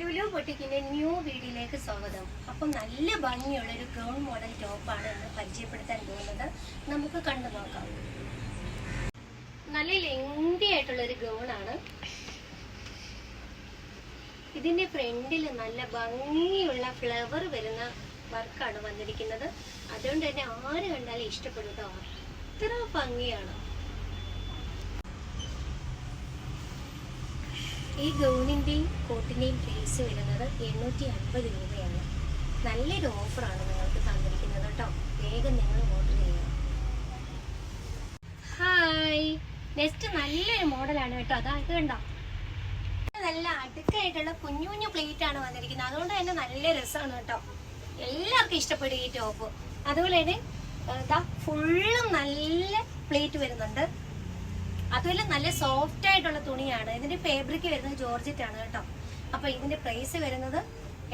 Lulu പൊട്ടിക്കിന്റെ new വീഡിയോയിലേക്ക് സ്വാഗതം. അപ്പം നല്ല ഭംഗിയുള്ള ഒരു ഗൗൺ മോഡൽ ടോപ്പാണ് ഇന്ന് പരിചയപ്പെടുത്താൻ പോകുന്നത്. നമുക്ക് കണ്ടു നോക്കാം. നല്ല ലെങ്തി ആയിട്ടുള്ള ഒരു ഗൗണാണ് ഇതിന്റെ ഫ്രണ്ടിൽ നല്ല ഭംഗിയുള്ള ഫ്ലവർ വരുന്ന വർക്കാണ് വന്നിരിക്കുന്നത്. അതുകൊണ്ട് തന്നെ ആര് കണ്ടാലും ഇഷ്ടപ്പെടും അത്ര ഭംഗിയാണ്. ഈ ഗൗണിന്റെയും കോട്ടിന്റെയും പ്രൈസ് വരുന്നത് എണ്ണൂറ്റി അൻപത് രൂപയാണ്. നല്ലൊരു ഓഫറാണ് നിങ്ങൾക്ക് തന്നിരിക്കുന്നത് കേട്ടോ. വേഗം നിങ്ങൾ ഓർഡർ ചെയ്യുക. ഹായ് നെക്സ്റ്റ് നല്ലൊരു മോഡലാണ് കേട്ടോ. അതാ കണ്ടോ? നല്ല അടുക്കായിട്ടുള്ള കുഞ്ഞു കുഞ്ഞു പ്ലേറ്റ് ആണ് വന്നിരിക്കുന്നത്. അതുകൊണ്ട് തന്നെ നല്ല രസമാണ് കേട്ടോ. എല്ലാവർക്കും ഇഷ്ടപ്പെടും ഈ ടോപ്പ് അതുപോലെ തന്നെ ഫുള്ളും നല്ല പ്ലേറ്റ് വരുന്നുണ്ട്. അതുപോലെ നല്ല സോഫ്റ്റ് ആയിട്ടുള്ള തുണിയാണ്. ഇതിന്റെ ഫാബ്രിക് വരുന്നത് ജോർജറ്റ് ആണ് കേട്ടോ. അപ്പൊ ഇതിന്റെ പ്രൈസ് വരുന്നത്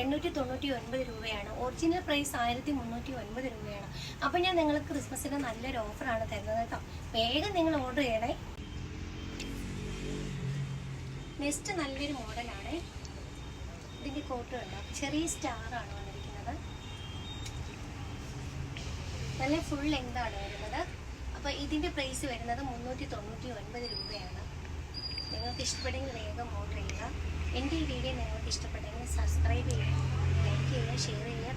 എണ്ണൂറ്റി തൊണ്ണൂറ്റി ഒൻപത് രൂപയാണ്. ഒറിജിനൽ പ്രൈസ് ആയിരത്തി മുന്നൂറ്റി ഒൻപത് രൂപയാണ്. അപ്പൊ ഞാൻ നിങ്ങൾക്ക് ക്രിസ്മസിന് നല്ലൊരു ഓഫറാണ് തരുന്നത് കേട്ടോ. വേഗം നിങ്ങൾ ഓർഡർ ചെയ്യണേ. നെക്സ്റ്റ് നല്ലൊരു മോഡലാണ് ഇതിന്റെ കോട്ട് കണ്ടോ? ചെറിയ സ്റ്റാർ ആണ് വന്നിരിക്കുന്നത്. നല്ല ഫുൾ ലെങ്ത് ആണ് വരുന്നത്. അപ്പൊ ഇതിന്റെ പ്രൈസ് വരുന്നത് മുന്നൂറ്റി തൊണ്ണൂറ്റി ഒൻപത് രൂപയാണ്. നിങ്ങൾക്ക് ഇഷ്ടപ്പെടുമെങ്കിൽ വേഗം ഓർഡർ ചെയ്യുക. എന്റെ ഈ വീഡിയോ നിങ്ങൾക്ക് ഇഷ്ടപ്പെട്ടെങ്കിൽ സബ്സ്ക്രൈബ് ചെയ്യുക ലൈക്ക് ചെയ്യുക ഷെയർ ചെയ്യുക ചെയ്യുക.